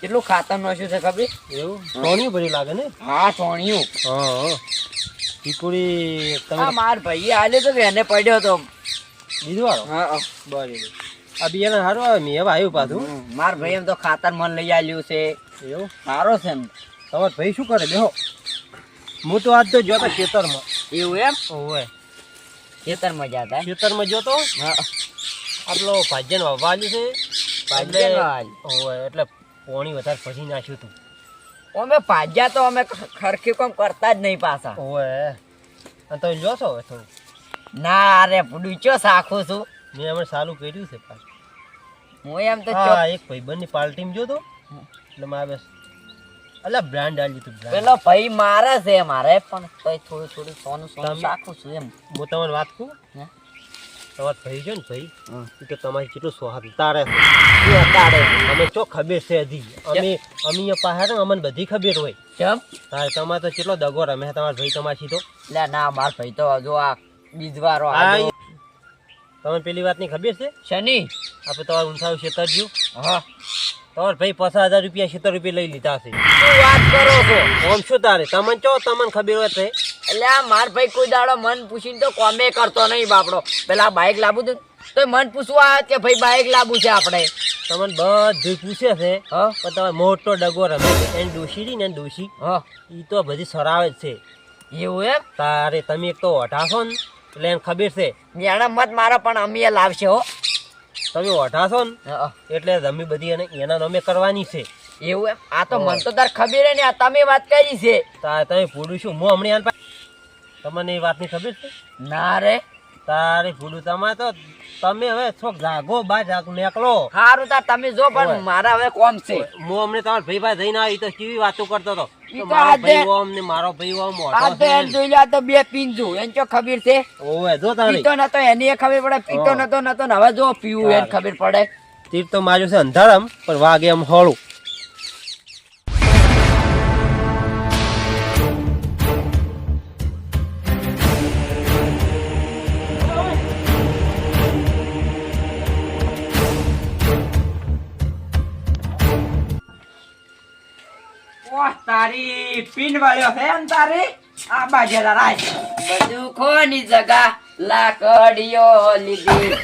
કેટલું ખાતર નાખ્યું એવું? ટોણિયું ભરી લાગે ને? હા ટોણિયું હા ટીકોડી તમે માર ભાઈ આલે તો એને પડ્યો તો. બીજું હા બરાબર. આ બિયારણ સારું આવે મેં હવે પાછું. માર ભાઈ એમ તો ખાતર મન લઈ આવ્યું છે. એવું? સારો છે એમ તમારો ભાઈ શું કરે? બેહો. હું તો આજ તો જોતો ખેતરમાં. એવું એમ? ઓવે ખેતરમાં જતા? ખેતરમાં જોતો હા. આપણો ભાજન વાવાલી છે. ભાજન. ઓવે એટલે પોણી વધારે ફસી નાખ્યું તું. અમે ભાજ્યા તો અમે ખરખી કોમ કરતા જ નહીં પાછા. અને તમે જોશો તો થોડું? ના અરે ડૂચો સાખું છું? મેં હમણાં સારું કર્યું છે પાછું. હું એમ તો હા એક ભાઈબંધની પાર્ટીમાં જોતો એટલે મારે બસ અલા બ્રાન્ડ આલી તું બ્રાન્ડ પેલો ભાઈ મારે છે મારે પણ તોય થોડું થોડું સોનું સોનું રાખું છું એમ. હું તમને વાત કહું હે? ભાઈ છે ને ભાઈ કે તમારી કેટલું સ્વાદ તારે તારે અમે ચો ખબર છે હજી. અમે અમે પાસે ને અમને બધી ખબર હોય. કેમ? તારે તમારે તો કેટલો દગો રમે તમારા ભાઈ તમારે સીધો એટલે ના માર ભાઈ તો જો આ બીજવારો આ તમને પેલી વાતની ખબર છે? શની? આપણે તમારું ઊંચાયું ખેતર જ્યું હા. તમારો ભાઈ પચાસ હજાર રૂપિયા સિત્તેર રૂપિયા લઈ લીધા છે. શું વાત કરો છો? આમ શું તારે? તમને ચો તમને ખબર હોય છે એટલે આ માર ભાઈ કોઈ દાડો મન પૂછીને તો કોમે કરતો નહીં બાપડો. પેલા બાઇક લાવું તું તો મન પૂછવા કે ભાઈ બાઈક લાવું છે આપણે. તમને બધું પૂછે છે હા. પણ તમે મોટો ડગો રમે છે. એને ડોશી ને ડોશી. હા. એ તો બધી સરાવે જ છે. એવું એમ? તારે તમે એક તો અઢાસો ને એટલે એને ખબર છે. મેણા મત મારો પણ અમે લાવશે હો. તમે ઓઢાશો ને એટલે જમી બધી અને એના નામે કરવાની છે. એવું એમ? આ તો મન તો તાર ખબર ને આ તમે વાત કરી છે. તમે પૂરું છું હું હમણાં તમને એ વાતની ખબર છે? ના રે. તારે ભૂલું તમે તો તમે હવે છો જાગો બા જાગ નીકળો. સારું તાર તમે જો પણ મારા હવે કોમ છે. હું અમને તમાર ભાઈ ભાઈ જઈને આવી તો કેવી વાતો કરતો હતો? મારો ભાઈ ઓમ ને મારો ભાઈ ઓમ આ તો એમ જોઈ લે તો બે પીંજુ એન ચો ખબર છે? ઓવે જો તારી. પીતો નતો એની ખબર પડે પીતો. નતો નતો ને હવે જો પીવું એને ખબર પડે. તીર તો માર્યું છે અંધારામ પણ વાગે એમ હોળું. તારી પીન વાળ્યો છે એમ તારી? આ બાજુ રાય બધું ખોની જગા? લાકડીઓ લીધી.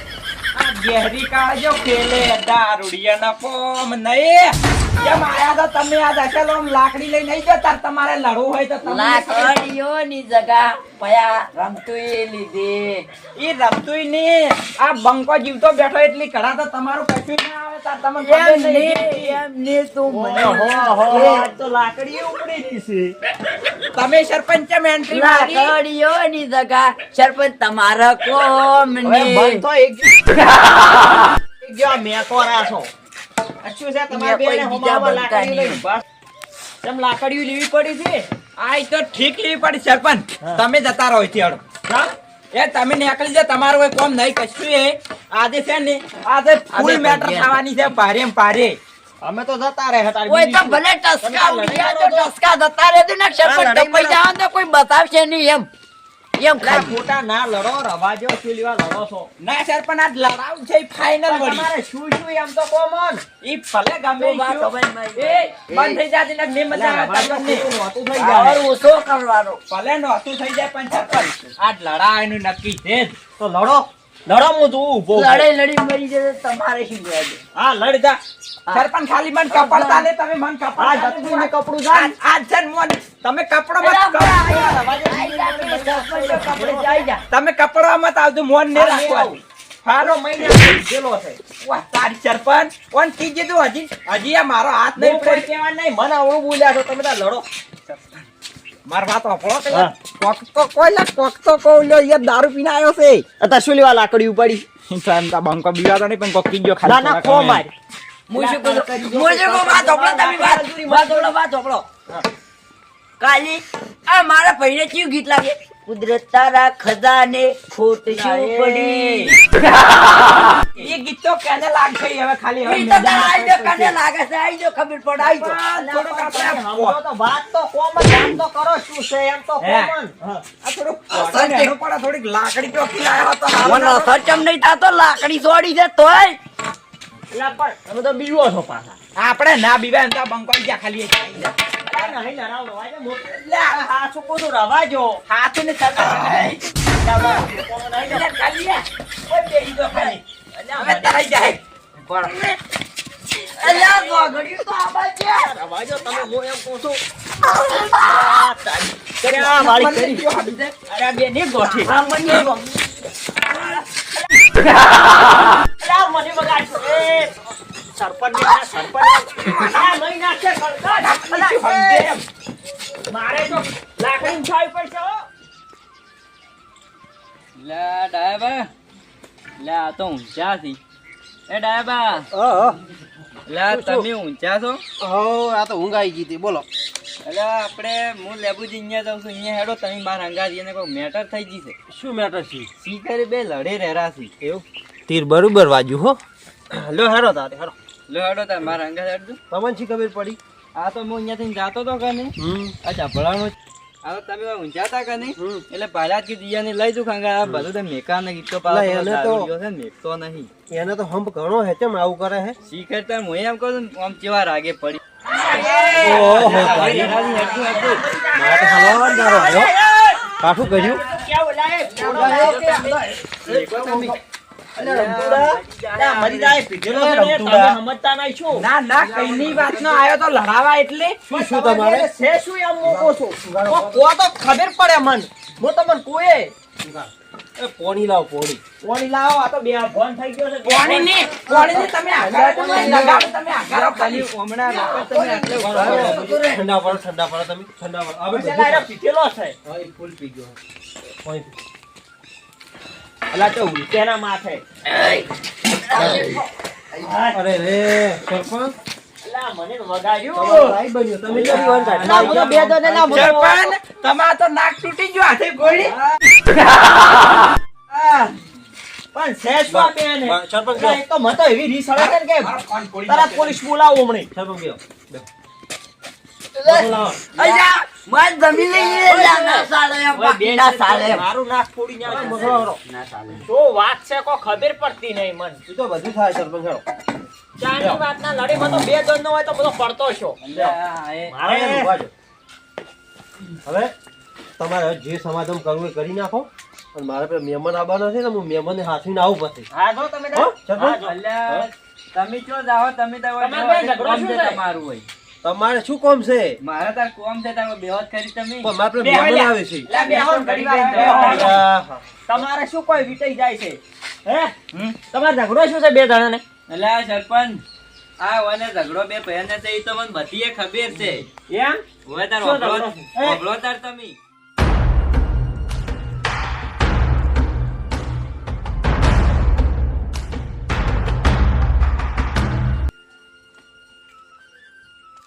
આ ગેહરી કાળજો ખેલે દારૂડિયાના ફોમ નહીં. કેમ આયા તો તમે આ દશેલો લાકડી લઈ નહીં જતા તમારે લડવું હોય તો તમે લાકડીઓની જગા પયા રમતુઈ લીધી. ઈ રમતુંય નહીં આ બંકો જીવતો બેઠો એટલી કડા તો તમારું કશું ના આવે તાર તમને એમ ની એમ ની તું મને ઓહો, આ તો લાકડી ઉપડી ગઈ છે. તમે સરપંચ કેમ એન્ટ્રી મારી? લાકડીઓની જગા સરપંચ તમારા કોમની એક એક જો આ છો? અચ્છું છે તમારે બેને હોમામાં લાકડીઓ. બસ. કેમ લાકડીઓ લેવી પડી છે? આ તો ઠીક લેવી પડી સરપંચ. તમે જતા રહો અહીંથી હળો. એ તમે નીકળી જાઓ તમારું કોઈ કોમ નહીં કશું એ. આજે છે ને આજે ફૂલ મેટર. થવાની છે ભારે એમ ભારે. અમે તો જતા રહે હતા ઓય તો ભલે ટસકા ઉડી ગયા તો ટસકા જતા રહેતું ને સરપંચ ટપાઈ જવાનું તો કોઈ બતાવશે નહીં એમ. એમ ના ખાલી. ખોટા ના લડો રવાજો શું લેવા લડો છો? ના સરપંચ આજ લડાવ છે ફાઇનલ વળી. તમારે શું શું એમ તો કોમન ઈ ભલે ગમે વાત હવે એ બંધ થઈ જાય ને મે મજા આવે તમને. નહોતું થઈ જાય. જાય ઓછો કરવાનો? ભલે નોતું થઈ જાય પણ આ લડાઈ નું નક્કી છે તો લડો. લડો હું તું ઊભો. લડાઈ લડી મરી જશે તમારે શું જોવા દે? હા લડ જા સરપંચ ખાલી મન કપડતા ને તમે મન કપડતા આ જતું ને કપડું જા આજ જન મન તમે કપડો મત કપડે. તમે કપડા મત આવજો મોન ને હા, ફારો મહિને ગેલો છે વાહ તારી સરપંચ કોણ કી કીધું હજી હજી આ મારો હાથ નહીં પડી કેવા નહીં મને આવડું બોલ્યા છો તમે તા લડો માર વાત હા. કોક તો કોઈ લા કોક તો કોઈ લ્યો યાર દારૂ પીને આવ્યો છે અત્યારે શું લેવા લાકડી ઉપાડી ઇન્સાન કા બંકો બીવાતો નહીં પણ કોક કી ગયો ના ના ખો માર હું શું કહું છું? હું શું કહું? વાત સાંભળો તમે, વાત. વાત સાંભળો, વાત સાંભળો. કાલી આ મારા ભાઈને કેવું ગીત લાગે કુદરત તારા ખજાને ખોટ શું પડી એ ગીત તો કેને લાગશે ઈ હવે ખાલી હવે તો આઈ જો કને લાગે છે આઈ જો ખબર પડ આઈ જો. થોડો આપણે તો વાત તો કોમન વાત તો કરો શું છે એમ તો કોમન આ કોટન એનું પણ થોડીક લાકડી ચોકી લાયો તો મને અસર ચમ નહીં થાતો લાકડી છોડી દે તોય. એટલે પણ તમે તો બીવો છો પાછા. આપણે ના બીવા એમ તો બંકોઈ જા ખાલી નહીં લડાવડો, આજે મોટો- એટલે આ હાચું કોનું રવાજો. હાથું ને. ખાલી ઓય બેહી ખાલી. હવે જાય અલ્યા તો આવા છે તમે હું એમ કહું છું. કરી. અરે ગોઠી મને એ, સરપંચ ને સરપંચ આ નહીં નાખે સરપંચ. ડાયબા લે આ તો ઊંચા થી એ ડાયબા. લે તમે ઊંચા છો? આ તો ઊંઘ આવી ગઈ હતી. બોલો. એટલે આપણે હું લેબુજી અહીંયા જાઉં છું અહીંયા હેડો તમે મારા અંગાજી એને કોઈ મેટર થઈ ગઈ છે? શું મેટર છે? શીખરે બે લડે રહેરા છે એવું? તીર બરોબર વાજ્યું હો. લો હેડો તારે હેડો. લો હેડો તારે મારા અંગા હેડજો. તમને શી ખબર પડી? આ તો હું અહીંયાથી જાતો તો કે નહીં? અચ્છા આ ચપડાનો તમે ઊંચા કે નહીં? એટલે પહેલા જ કીધું ને લઈ જુ ખાંગા. આ બધું તો મેકા ને ગીતો એટલે એને તો- પાડો છે ને મેકતો નહીં. એને તો હંપ ઘણો હે કેમ આવું કરે હે શીખર તાર હું એમ કહું આમ કેવા રાગે પડી. ઓહો. મારે તો હલવાન આવ્યો કાઠું કર્યું? પોણી લાવ પોણી. પોણી લાવો આ તો બે ફોન થઈ ગયો છે. પોણી ની પોણી ની તમે આગળ તમે આગળ ખાલી હમણાં તમે આટલે ઠંડા પડો ઠંડા પડો તમે ઠંડા પડો. હવે પીધેલો છે. ફૂલ પી ગયો. અલા તો ઉલટેના માથે. અરે રે સરપંચ. સરપંચ, પોલીસ બોલાવો હમણાં. સરપંચ. અલ્યા માર જમીન લઈ લે ના સાલે એમ ના સાલે મારું નાક ફોડી નાખે. આ ના સાલે. શું વાત છે કોઈ ખબર પડતી નહીં મન. એ તો બધું થાય સરપંચ હેડો. ચાની વાત ના લડી મને તો બે દોડ નો હોય તો બધો પડતો છો. મારે એમ હવે તમારે જે સમાધાન કરવું એ કરી નાખો. અને મારે મહેમાન આવવાનો છે ને હું મહેમાનને હાથવીને આવું પછી. હા જો તમે? તમે ચો જાઓ તમે તો હવે તમે બે ઝઘડો કોમ શું છે છે? તમારું હોય. તમારે શું કોમ છે? મારે તાર કોમ છે તાર બેહોશ કરી તમે? પણ મારે મહેમાન આવે છે. તમારે શું કોઈ વીટાઈ જાય છે? હે? તમારે ઝઘડો શું છે બે જણાને? એટલે આ સરપંચ આ વને ઝઘડો બે ભયાને છે ઈ તો મને બધીએ ખબર છે. એમ? હવે તાર ઓગળો? એ? તાર તમે.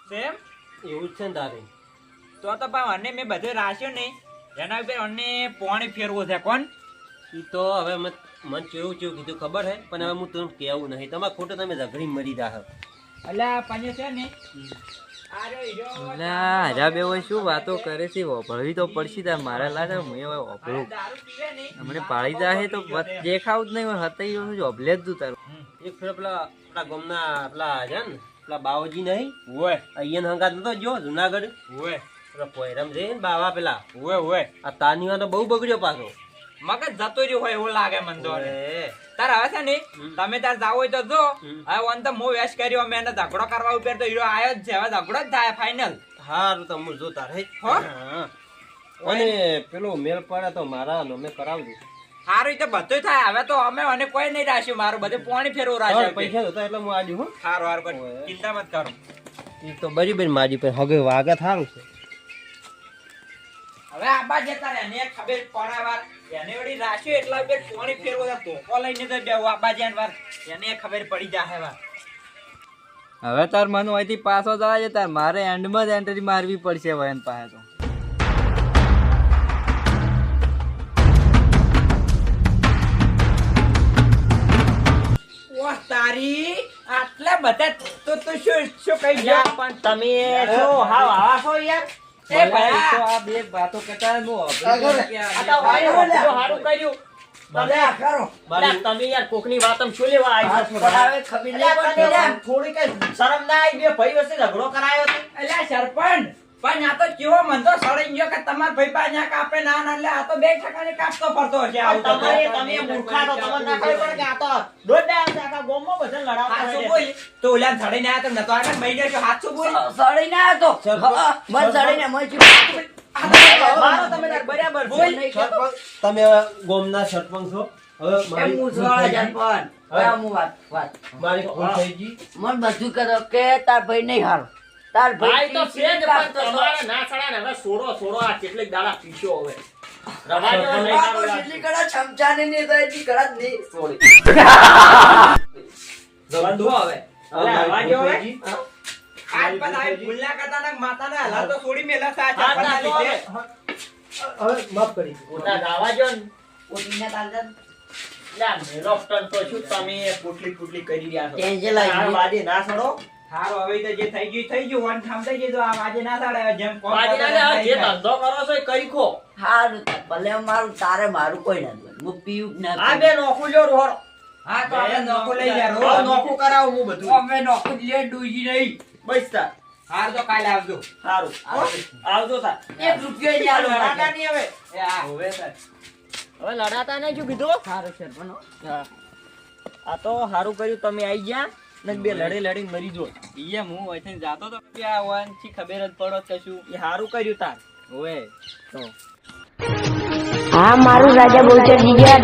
સેમ? એવું જ છે ને તારે. તો તો પણ અને મેં બધે રાખ્યો ને એના ઉપર અને પોણી ફેરવો છે કોણ? એ તો હવે મન મન કેવું કેવું કીધું ખબર હે પણ હવે હું તમને કેવું નહીં. તમારે ખોટો તમે ઝઘડી મરી જા અલ્યા પાણી છે ને? ના હજા બે હોય શું વાતો કરે છે? ભળવી તો પડશે તાર મારે લાગે હું હવે હોભળું હમણે પાળી જાહે તો દેખાવું જ નહીં હતા વસ્તુ હોભલે જ તું તારું? એક ફેર પેલા આપણા ગમના પેલા છે ને પેલા બાવજી નહીં? ઓય. અહીંયા હંગાત નતો જો જુનાગઢ. ઓય. પેલા પોયરામ છે ને બાવા પેલા. ઓય ઓય. આ તાનીવા તો બહુ બગડ્યો પાછો. મગજ જતો રહ્યો હોય એવું લાગે મને તો. તાર હવે છે ને તમે તાર જાવ હોય તો જો. હવે ઓન તો મો વેશ કર્યો અમે એને ઝઘડો કરવા ઉપર તો હીરો આયો જ છે. હવે ઝઘડો જ થાય ફાઇનલ હારું તો હું તારે હો? અને પેલો મેલ પડે તો મારા નમે કરાવજો. સારું ઈ તો બધું થાય. હવે તો અમે અને કોઈ નહીં રાખ્યું. મારું બધું પાણી ફેરવું રાખ્યું પૈસા જોતા એટલે હું આલ્યું હો. સારું સારું ચિંતા મત કરો. ઈ તો બરી મારી પર હગે વાગે થારું છે. હવે આબા જતા રહે એને ખબર પડે વાર એને વળી રાખ્યું એટલા ઉપર પાણી ફેરવો ધોકો લઈને તો બેહું આબા જાય વાર. એને ખબર પડી જાહે વાર. હવે તાર મન હોયથી પાછો જવા છે તાર મારે એન્ડમાં જ એન્ટ્રી મારવી પડશે હવે પાસે તો. બધા તો તો શું શું કહી ગયા પણ તમે છો હાવ આવા છો યાર. એ ભાઈ. તો આ બે વાતો કરતા અભિપ્રાય આ તો વાયરો હારું કર્યું. તમે યાર, કોકની વાતમ શું લેવા ખબર ને. થોડી કઈ શરમ ના આવી બે ભાઈ વચ્ચે ઝઘડો કરાયો એટલે સરપંચ પણ આ તો કેવો મન તો સડી ગયો કે તમાર ભાઈ પા ન્યા કાપે ના ના એટલે આ તો બે ટકાની કાપતો ફરતો હશે આવું તો. તમારે તમે મૂર્ખા તો તમને ના ખબર પડે કે આ તો દોડડા છે આખા ગામમાં બધા લડાવતા હાચું હોય બોલ? તો ઓલા સડીને આયા તો નતો આગળ મઈ ગયો હાચું બોલ? સળીને આવ્યો તો. હા, મન સળીને મન ચીપડી. તમે ગોમ ના સરપંચ, ગોમના સરપંચ છો. હવે મારી સળા બધું કરો કે તાર ભાઈ નહીં હારો. તાર ભાઈ તો છે જ પણ તમારે ના ચડાય ને હવે સોડો સોડો આ કેટલીક દાડા પીછો હવે રવા દો નહીં જેટલી લાગે. કડા છમચાને ને તો એટલી કડા જ નહીં છોડી. જવાન દો હવે રવા મારી હવે. આજ પણ આ ભૂલ ના કરતા ને માતાને હલાલ તો છોડી મેલા સા ચપ્પલના લીધે. હવે. માફ કરી ઓટા ગાવા જો ને. પોતીને તાલદન. ના મેરો તો શું તમે પુટલી પુટલી કરી રહ્યા છો ટેન્શન લાગી ના સડો હારું હવે તો જે થઈ ગયું થઈ ગયું. વન ઠામ થઈ ગયું તો આ વાજે ના થાડે જેમ કોણ વાદે ના થાડે જે ધંધો કરો છો એ કરી ખો. હારું ભલે મારું તારે મારું કોઈ ના જોવે. હું પીવું જ ના આ બે નોખું જો રોડ હા તો આપણે નોખું લઈ જા હવે નોખું કરાવું હું બધું. અમે નોખું લે ડૂજી નહીં. બસ તાર. હાર તો કાલે આવજો. સારું આવજો તાર એક રૂપિયો નહીં આલો લડાતા નહીં હવે? એ આ હવે સર હવે લડાતા નહીં શું કીધું? હારું શેર પણ આ તો હારું કર્યું તમે આવી ગયા. ને બે લડી લડી મરી જો. ઈએ હું અહીંથી જાતો તો કે આ વન ખબર જ પડો કશું. એ સારું કર્યું તાર. ઓએ તો. હા મારું રાજા બહુચર જીગ્યા